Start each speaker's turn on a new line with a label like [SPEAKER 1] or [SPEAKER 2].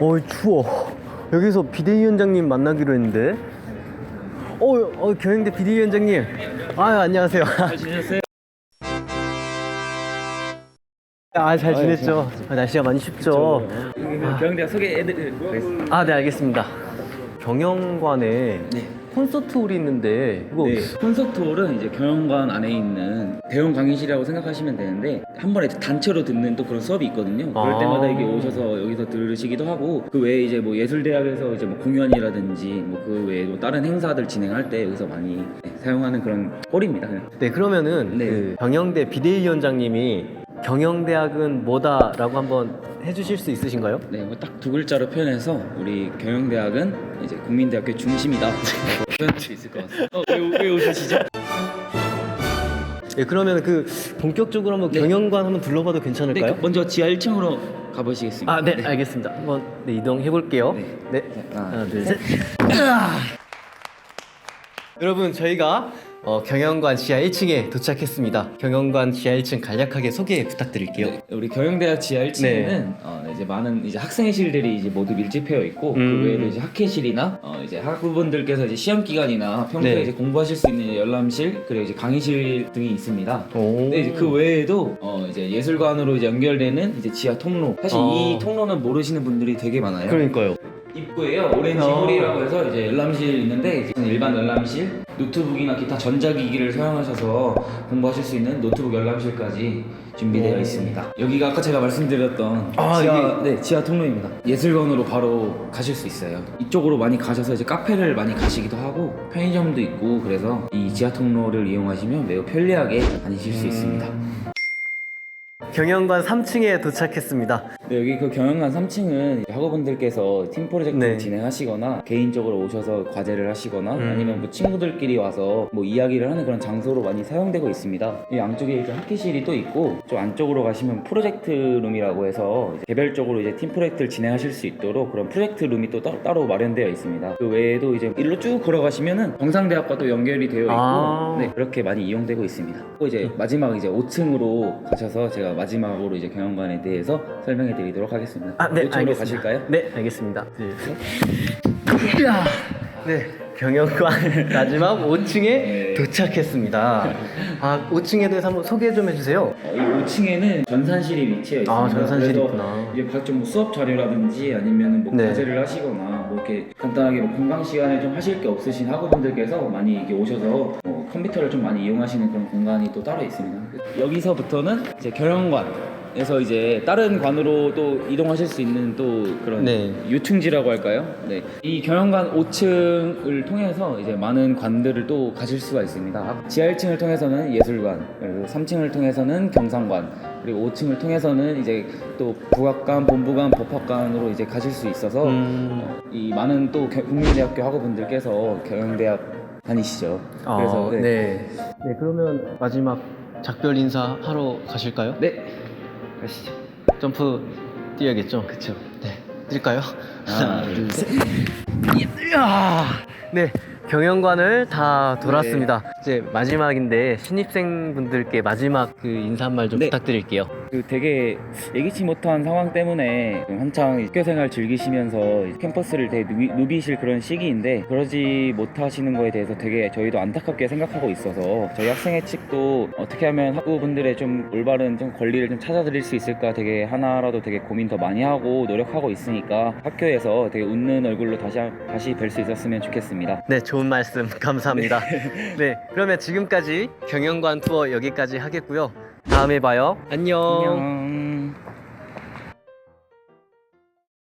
[SPEAKER 1] 어이 추워. 여기서 비대위원장님 만나기로 했는데. 어, 어 경영대 비대위원장님. 아 안녕하세요.
[SPEAKER 2] 잘 지내셨어요?
[SPEAKER 1] 아잘 지냈죠. 아, 날씨가 많이 춥죠.
[SPEAKER 2] 경영대학 소개해드리겠습니다.
[SPEAKER 1] 아네 알겠습니다. 경영관에
[SPEAKER 2] 네.
[SPEAKER 1] 콘서트 홀이 있는데 이거
[SPEAKER 2] 네, 콘서트 홀은 이제 경영관 안에 있는 대형 강의실이라고 생각하시면 되는데 한 번에 단체로 듣는 또 그런 수업이 있거든요. 그럴
[SPEAKER 1] 아.
[SPEAKER 2] 때마다 이게 오셔서 여기서 들으시기도 하고 그 외에 이제 뭐 예술대학에서 이제 뭐 공연이라든지 뭐 그 외에 뭐 다른 행사들 진행할 때 여기서 많이 네, 사용하는 그런 홀입니다. 그냥.
[SPEAKER 1] 네 그러면은
[SPEAKER 2] 네.
[SPEAKER 1] 그 경영대 비대위원장님이 경영대학은 뭐다라고 한번 해주실 수 있으신가요?
[SPEAKER 2] 네, 뭐 딱 두 글자로 표현해서 우리 경영대학은 이제 국민대학교 중심이다. 표현할 수 있을 것 같습니다. 어, 왜, 왜 웃으시죠?
[SPEAKER 1] 네 그러면 그 본격적으로 한번
[SPEAKER 2] 네.
[SPEAKER 1] 경영관 한번 둘러봐도
[SPEAKER 2] 네,
[SPEAKER 1] 괜찮을까요?
[SPEAKER 2] 그 먼저 지하 1층으로 가보시겠습니다.
[SPEAKER 1] 아, 네, 알겠습니다. 한번 네, 이동해 볼게요. 네.
[SPEAKER 2] 네.
[SPEAKER 1] 하나,
[SPEAKER 2] 하나,
[SPEAKER 1] 둘, 셋. 여러분, 저희가 어, 경영관 지하 1층에 도착했습니다. 경영관 지하 1층 간략하게 소개 부탁드릴게요.
[SPEAKER 2] 네, 우리 경영대학 지하 1층에는
[SPEAKER 1] 네.
[SPEAKER 2] 어, 이제 많은 이제 학생실들이 이제 모두 밀집되어 있고
[SPEAKER 1] 음.
[SPEAKER 2] 그 외에도 이제 학회실이나 어, 이제 학부분들께서 이제 시험 기간이나 평소에
[SPEAKER 1] 네.
[SPEAKER 2] 이제 공부하실 수 있는 열람실 그리고 이제 강의실 등이 있습니다.
[SPEAKER 1] 오.
[SPEAKER 2] 근데 이제 그 외에도 어, 이제 예술관으로 이제 연결되는 이제 지하 통로. 사실
[SPEAKER 1] 어.
[SPEAKER 2] 이 통로는 모르시는 분들이 되게 많아요.
[SPEAKER 1] 그러니까요.
[SPEAKER 2] 입구에요. 오렌지
[SPEAKER 1] 어.
[SPEAKER 2] 홀이라고 해서 이제 열람실 있는데 이제 일반 열람실, 노트북이나 기타 전자기기를 사용하셔서 공부하실 수 있는 노트북 열람실까지 준비되어
[SPEAKER 1] 오.
[SPEAKER 2] 있습니다. 여기가 아까 제가 말씀드렸던
[SPEAKER 1] 아,
[SPEAKER 2] 지하, 네, 지하 통로입니다. 예술관으로 바로 가실 수 있어요. 이쪽으로 많이 가셔서 이제 카페를 많이 가시기도 하고 편의점도 있고 그래서 이 지하 통로를 이용하시면 매우 편리하게 다니실 수 있습니다.
[SPEAKER 1] 경영관 3층에 도착했습니다.
[SPEAKER 2] 네, 여기 그 경영관 3층은 학우분들께서 팀 프로젝트를
[SPEAKER 1] 네.
[SPEAKER 2] 진행하시거나 개인적으로 오셔서 과제를 하시거나
[SPEAKER 1] 음.
[SPEAKER 2] 아니면 뭐 친구들끼리 와서 뭐 이야기를 하는 그런 장소로 많이 사용되고 있습니다. 이 양쪽에 이제 학기실이 또 있고 좀 안쪽으로 가시면 프로젝트 룸이라고 해서 이제 개별적으로 이제 팀 프로젝트를 진행하실 수 있도록 그런 프로젝트 룸이 또 따로, 따로 마련되어 있습니다. 그 외에도 이제 일로 쭉 걸어가시면은 경상대학과 또 연결이 되어 있고
[SPEAKER 1] 아.
[SPEAKER 2] 네, 그렇게 많이 이용되고 있습니다. 또 이제 마지막 이제 5층으로 가셔서 제가 마지막으로 이제 경영관에 대해서 설명해 드리도록 하겠습니다.
[SPEAKER 1] 아, 네,
[SPEAKER 2] 5층으로
[SPEAKER 1] 알겠습니다.
[SPEAKER 2] 가실까요?
[SPEAKER 1] 네, 알겠습니다. 이야. 네, 경영관 마지막 5층에
[SPEAKER 2] 네.
[SPEAKER 1] 도착했습니다. 아, 5층에 대해서 한번 소개 좀 해주세요.
[SPEAKER 2] 어, 이 5층에는 전산실이 위치해 있습니다.
[SPEAKER 1] 아, 전산실이
[SPEAKER 2] 그래서
[SPEAKER 1] 있구나.
[SPEAKER 2] 이제 각종 뭐 수업 자료라든지 아니면 뭐
[SPEAKER 1] 네.
[SPEAKER 2] 과제를 하시거나 뭐 이렇게 간단하게 뭐 공강 시간에 좀 하실 게 없으신 학우분들께서 많이 이렇게 오셔서 뭐 컴퓨터를 좀 많이 이용하시는 그런 공간이 또 따로 있습니다. 여기서부터는 이제 경영관 에서 이제 다른 관으로 또 이동하실 수 있는 또 그런
[SPEAKER 1] 네.
[SPEAKER 2] 유충지라고 할까요? 네. 이 경영관 5층을 통해서 이제 많은 관들을 또 가실 수가 있습니다. 지하 1층을 통해서는 예술관, 그리고 3층을 통해서는 경상관, 그리고 5층을 통해서는 이제 또 북학관, 본부관, 법학관으로 이제 가실 수 있어서
[SPEAKER 1] 음.
[SPEAKER 2] 어, 이 많은 또 겨- 국민대학교 학우분들께서 경영대학 다니시죠. 그래서
[SPEAKER 1] 아, 네. 네, 그러면 마지막 작별 인사 하러 가실까요?
[SPEAKER 2] 네. 가시죠.
[SPEAKER 1] 점프 뛰어야겠죠? 그쵸. 네. 뛸까요?
[SPEAKER 2] 하나, 둘, 셋.
[SPEAKER 1] 이야! 네. 경영관을 다 돌았습니다. 이제 마지막인데 신입생분들께 마지막 그 인사 한말좀
[SPEAKER 2] 네.
[SPEAKER 1] 부탁드릴게요.
[SPEAKER 2] 그 되게 예기치 못한 상황 때문에 한창 학교 생활 즐기시면서 캠퍼스를 되게 누비, 누비실 그런 시기인데 그러지 못하시는 거에 대해서 되게 저희도 안타깝게 생각하고 있어서 저희 학생회 측도 어떻게 하면 학부분들의 좀 올바른 좀 권리를 좀 찾아드릴 수 있을까 되게 하나라도 되게 고민 더 많이 하고 노력하고 있으니까 학교에서 되게 웃는 얼굴로 다시 한- 다시 뵐 수 있었으면 좋겠습니다.
[SPEAKER 1] 네, 좋은 말씀 감사합니다. 네, 그러면 지금까지 경영관 투어 여기까지 하겠고요. 다음에 봐요. 안녕.
[SPEAKER 2] 안녕.